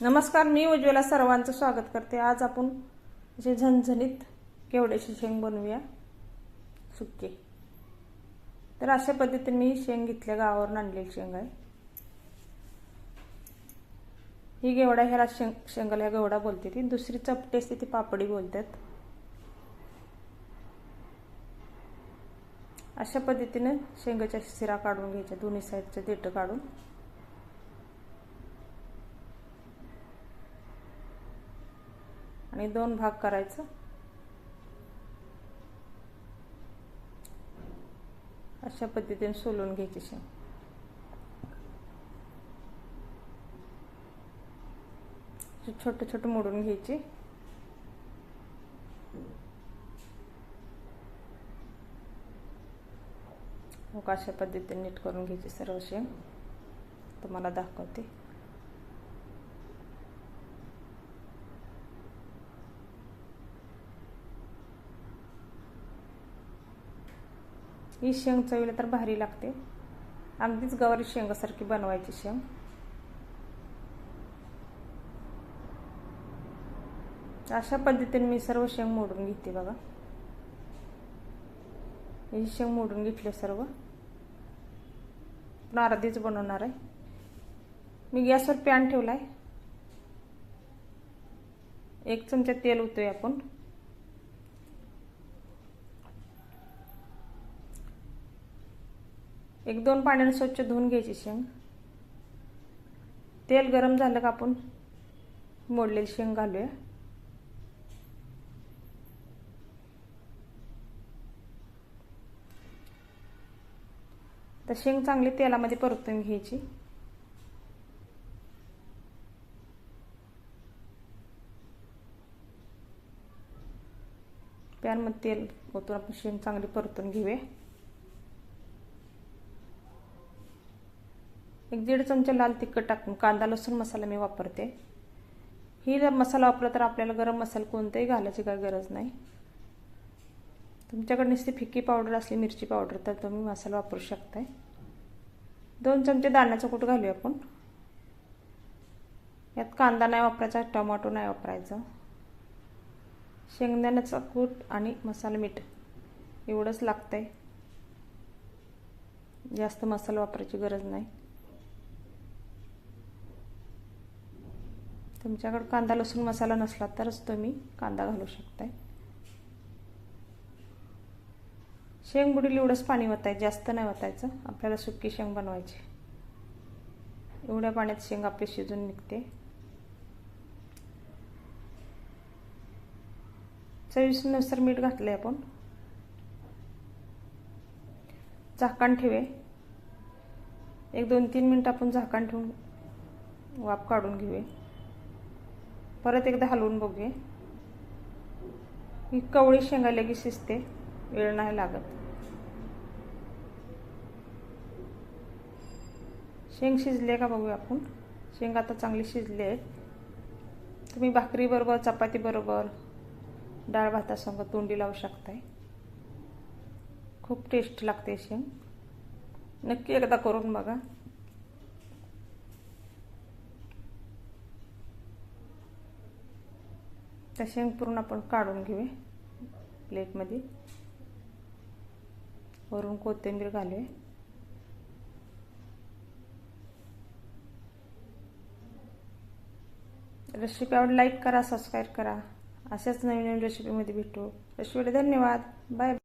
नमस्कार मी उज्ज्वला सर्वांचं स्वागत करते. आज आपण असे झणझणीत केवड्याची शेंग बनवूया? सुक्की तर अशा पद्धतीने मी शेंग घेतल्या गावावरून आणलेली शेंग आहे. ही गेवडा ह्याला शेंग शेंगाला गेवडा बोलते ती. दुसरी चपटी असते ती पापडी बोलतात. अशा पद्धतीने शेंगाच्या शिरा काढून घ्यायच्या दोन्ही साईडचं देठं काढून. आणि दोन भाग करायचं. अशा पद्धतीने सोलून घ्यायची शेंग छोटे छोटे मोडून घ्यायची. मग अशा पद्धतीने नीट करून घ्यायची सर्व शेंग तुम्हाला दाखवते. ही शेंग चवीला तर भारी लागते. अगदीच गवारी शेंगासारखी बनवायची शेंग. अशा पद्धतीने मी सर्व शेंग मोडून घेते बघा. ही शेंग मोडून घेतले सर्व. पण अर्धीच बनवणार आहे. मी गॅसवर पॅन ठेवला आहे एक चमचा तेल होतोय आपण. एक दोन पाण्याने स्वच्छ धुवून घ्यायची शेंग. तेल गरम झालं का आपण मोडलेली शेंग घालूया. तर शेंग चांगली तेलामध्ये परतून घ्यायची. पॅनमध्ये तेल ओतून आपण शेंग चांगली परतून घेऊया. एक दीड चमचा लाल तिखट टाकून कांदा लसूण मसाला मी वापरते. ही जर मसाला वापरला तर आपल्याला गरम मसाला कोणताही घालायची काही गरज नाही. तुमच्याकडे नुसती फिक्की पावडर असली मिरची पावडर तर तुम्ही मसाला वापरू शकताय. दोन चमचे दाण्याचं कूट घालूया आपण. यात कांदा नाही वापरायचा टोमॅटो नाही वापरायचा. शेंगदाण्याचा कूट आणि मसाला मीठ एवढंच लागतंय. जास्त मसाला वापरायची गरज नाही. तुमच्याकडं कांदा लसूण मसाला नसला तरच तुम्ही कांदा घालू शकताय. शेंगबुडीला एवढंच पाणी वतायचं जास्त नाही वतायचं. आपल्याला सुकी शेंग बनवायची. एवढ्या पाण्यात शेंग आपली शिजून निघते. चवीनुसार मीठ घातलंय आपण. झाकण ठेवे. एक दोन तीन मिनिट आपण झाकण ठेवून वाफ काढून घेऊया. परत एकदा हलवून बघूया. ही कवळी शेंगा लगेच शिजते. वेळ नाही लागत. शेंग शिजले का बघूया आपण. शेंग आता चांगली शिजली आहे तुम्ही भाकरीबरोबर चपातीबरोबर डाळ भातासंग तोंडी लावू शकताय. खूप टेस्ट लागते शेंग. नक्की एकदा करून बघा. त्या शेंग पूर्ण आपण काढून घेऊया प्लेटमध्ये. वरून कोथिंबीर घालूया. रेसिपी आवड लाईक करा सबस्क्राईब करा. अशाच नवीन नवीन रेसिपीमध्ये भेटू. रेसिपीला धन्यवाद. बाय.